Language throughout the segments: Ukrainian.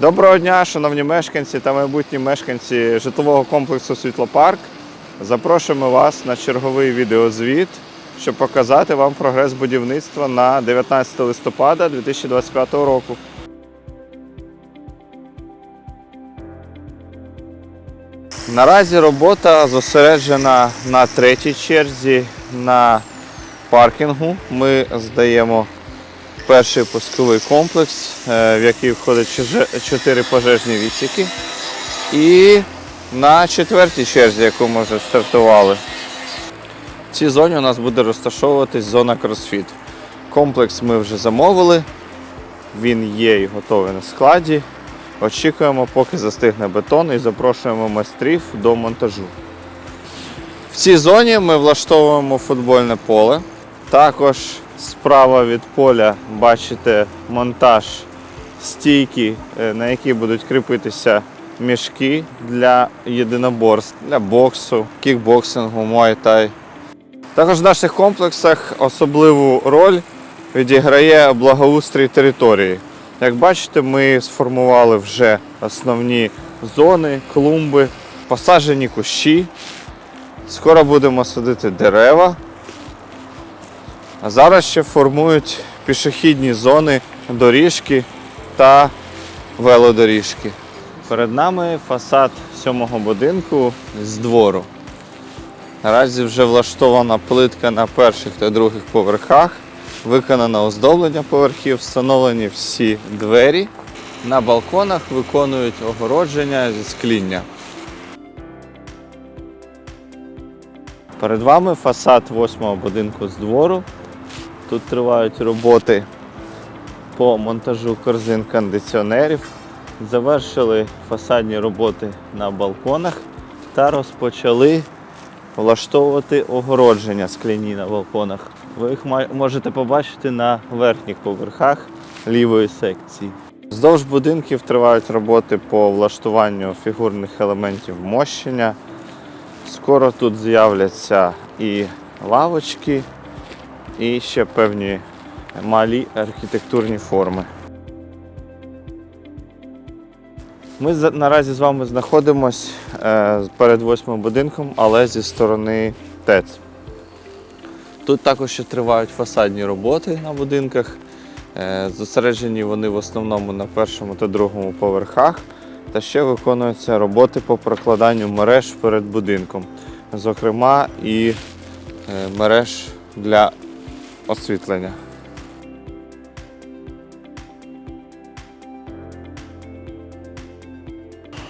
Доброго дня, шановні мешканці та майбутні мешканці житлового комплексу Світлопарк. Запрошуємо вас на черговий відеозвіт, щоб показати вам прогрес будівництва на 19 листопада 2025 року. Наразі робота зосереджена на третій черзі на паркінгу. Ми здаємо перший пусковий комплекс, е, в який входить чуже- чотири пожежні відсіки. І на четвертій черзі, яку ми вже стартували. В цій зоні у нас буде розташовуватись зона кросфіт. Комплекс ми вже замовили, він є і готовий на складі. Очікуємо, поки застигне бетон і запрошуємо майстрів до монтажу. В цій зоні ми влаштовуємо футбольне поле. Також справа від поля бачите монтаж стійки, е, на які будуть кріпитися мішки для єдиноборств, для боксу, кікбоксингу, муайтай. Також в наших комплексах особливу роль відіграє благоустрій території. Як бачите, ми сформували вже основні зони, клумби, посаджені кущі. Скоро будемо садити дерева. А зараз ще формують пішохідні зони, доріжки та велодоріжки. Перед нами фасад сьомого будинку з двору. Наразі вже влаштована плитка на перших та других поверхах, виконано оздоблення поверхів, встановлені всі двері. На балконах виконують огородження зі скління. Перед вами фасад восьмого будинку з двору. Тут тривають роботи по монтажу корзин кондиціонерів. Завершили фасадні роботи на балконах та розпочали влаштовувати огородження скляні на балконах. Ви їх можете побачити на верхніх поверхах лівої секції. Вздовж будинків тривають роботи по влаштуванню фігурних елементів мощення. Скоро тут з'являться і лавочки, і ще певні малі архітектурні форми. Ми наразі з вами знаходимось е, перед восьмим будинком, але зі сторони ТЕЦ. Тут також ще тривають фасадні роботи на будинках. Е, Зосереджені вони в основному на першому та другому поверхах. Та ще виконуються роботи по прокладанню мереж перед будинком, зокрема і е, мереж для освітлення.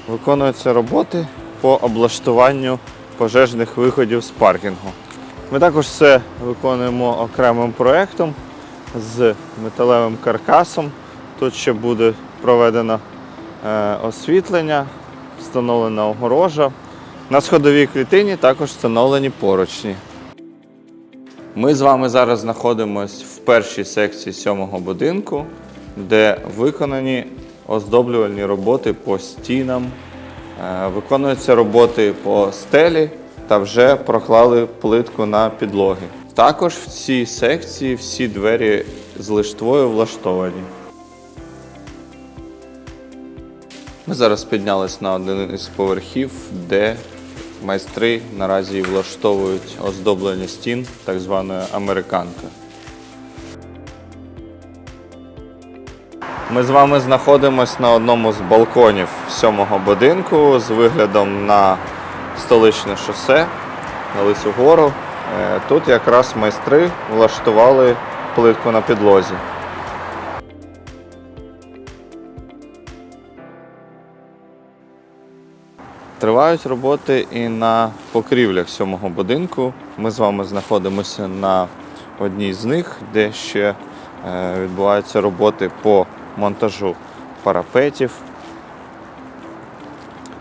Виконуються роботи по облаштуванню пожежних виходів з паркінгу. Ми також це виконуємо окремим проєктом з металевим каркасом. Тут ще буде проведено е, освітлення, встановлена огорожа. На сходовій клітині також встановлені поручні. Ми з вами зараз знаходимося в першій секції сьомого будинку, де виконані оздоблювальні роботи по стінам, е, виконуються роботи по стелі та вже проклали плитку на підлоги. Також в цій секції всі двері з лиштвою влаштовані. Ми зараз піднялись на один із поверхів, де майстри наразі влаштовують оздоблення стін так званою американка. Ми з вами знаходимося на одному з балконів сьомого будинку з виглядом на столичне шосе, на Лису гору. Е, Тут якраз майстри влаштували плитку на підлозі. Тривають роботи і на покрівлях сьомого будинку. Ми з вами знаходимося на одній з них, де ще е, відбуваються роботи по монтажу парапетів.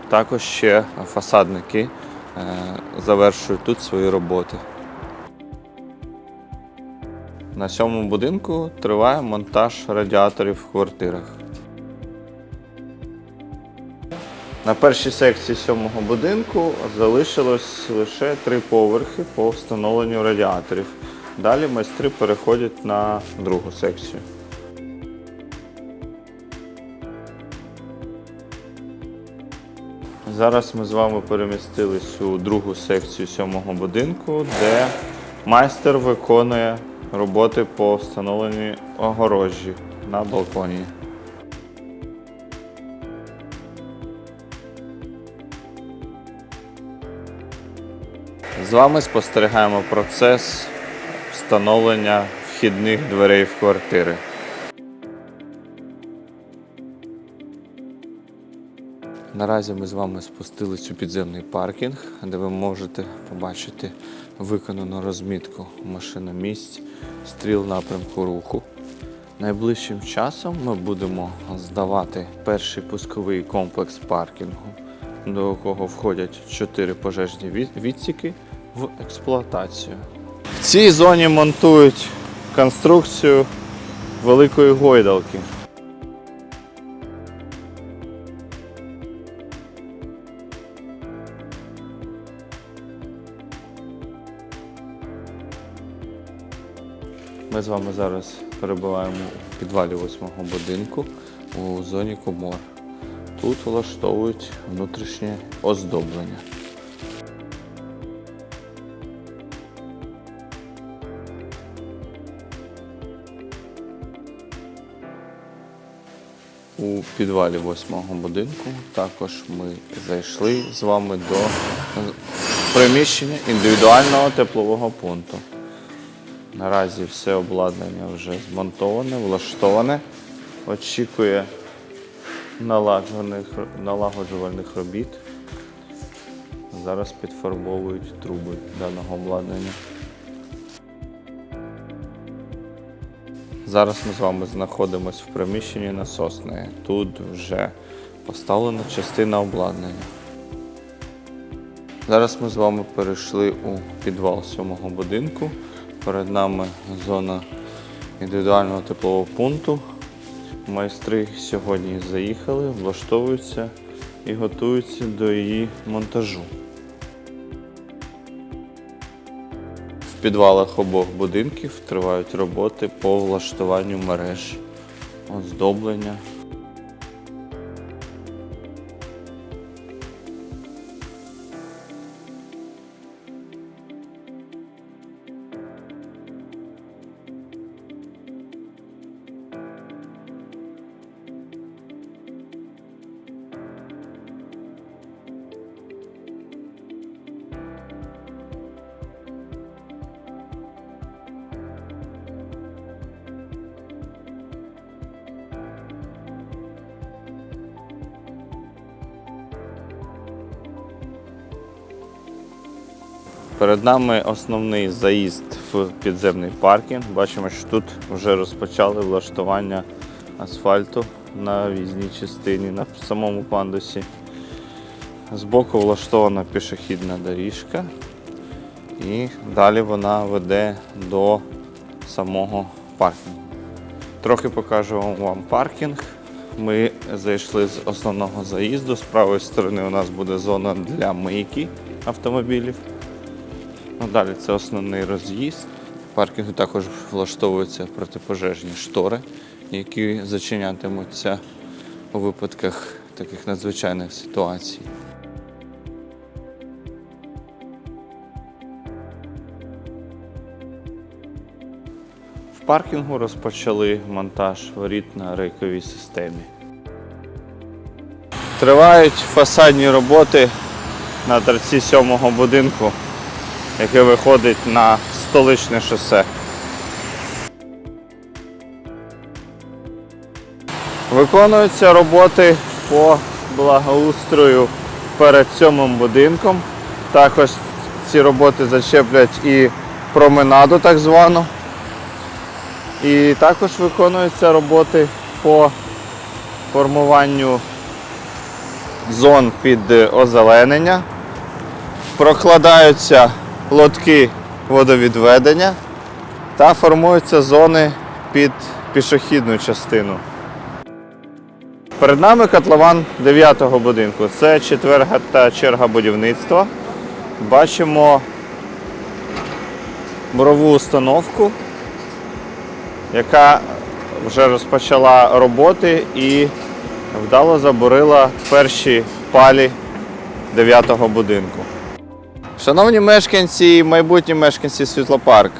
Також ще фасадники е, завершують тут свої роботи. На сьомому будинку триває монтаж радіаторів в квартирах. На першій секції сьомого будинку залишилось лише три поверхи по встановленню радіаторів. Далі майстри переходять на другу секцію. Зараз ми з вами перемістились у другу секцію сьомого будинку, де майстер виконує роботи по встановленню огорожі на балконі. З вами спостерігаємо процес встановлення вхідних дверей в квартири. Наразі ми з вами спустились у підземний паркінг, де ви можете побачити виконану розмітку машиномісць, стріл напрямку руху. Найближчим часом ми будемо здавати перший пусковий комплекс паркінгу, до якого входять чотири пожежні відсіки в експлуатацію. В цій зоні монтують конструкцію великої гойдалки. Ми з вами зараз перебуваємо у підвалі восьмого будинку у зоні комор. Тут влаштовують внутрішнє оздоблення. У підвалі восьмого будинку також ми зайшли з вами до приміщення індивідуального теплового пункту. Наразі все обладнання вже змонтоване, влаштоване. Очікує налагоджувальних робіт. Зараз підфарбовують труби даного обладнання. Зараз ми з вами знаходимося в приміщенні насосної. Тут вже поставлена частина обладнання. Зараз ми з вами перейшли у підвал сьомого будинку. Перед нами зона індивідуального теплового пункту. Майстри сьогодні заїхали, влаштовуються і готуються до її монтажу. В підвалах обох будинків тривають роботи по влаштуванню мереж, оздоблення. Перед нами основний заїзд в підземний паркінг. Бачимо, що тут вже розпочали влаштування асфальту на в'їзній частині, на самому пандусі. Збоку влаштована пішохідна доріжка, і далі вона веде до самого паркінгу. Трохи покажу вам паркінг. Ми зайшли з основного заїзду. З правої сторони у нас буде зона для мийки автомобілів. Ну, далі це основний роз'їзд. В паркінгу також влаштовуються протипожежні штори, які зачинятимуться у випадках таких надзвичайних ситуацій. В паркінгу розпочали монтаж воріт на рейковій системі. Тривають фасадні роботи на торці сьомого будинку яке виходить на столичне шосе. Виконуються роботи по благоустрою перед сьомим будинком. Також ці роботи зачеплять і променаду так звану. І також виконуються роботи по формуванню зон під озеленення. Прокладаються лотки водовідведення та формуються зони під пішохідну частину. Перед нами котлован 9-го будинку. Це четверга та черга будівництва. Бачимо бурову установку, яка вже розпочала роботи і вдало забурила перші палі 9-го будинку. Шановні мешканці і майбутні мешканці Світлопарк,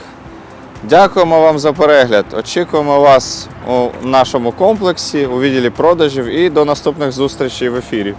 дякуємо вам за перегляд. Очікуємо вас у нашому комплексі у відділі продажів і до наступних зустрічей в ефірі.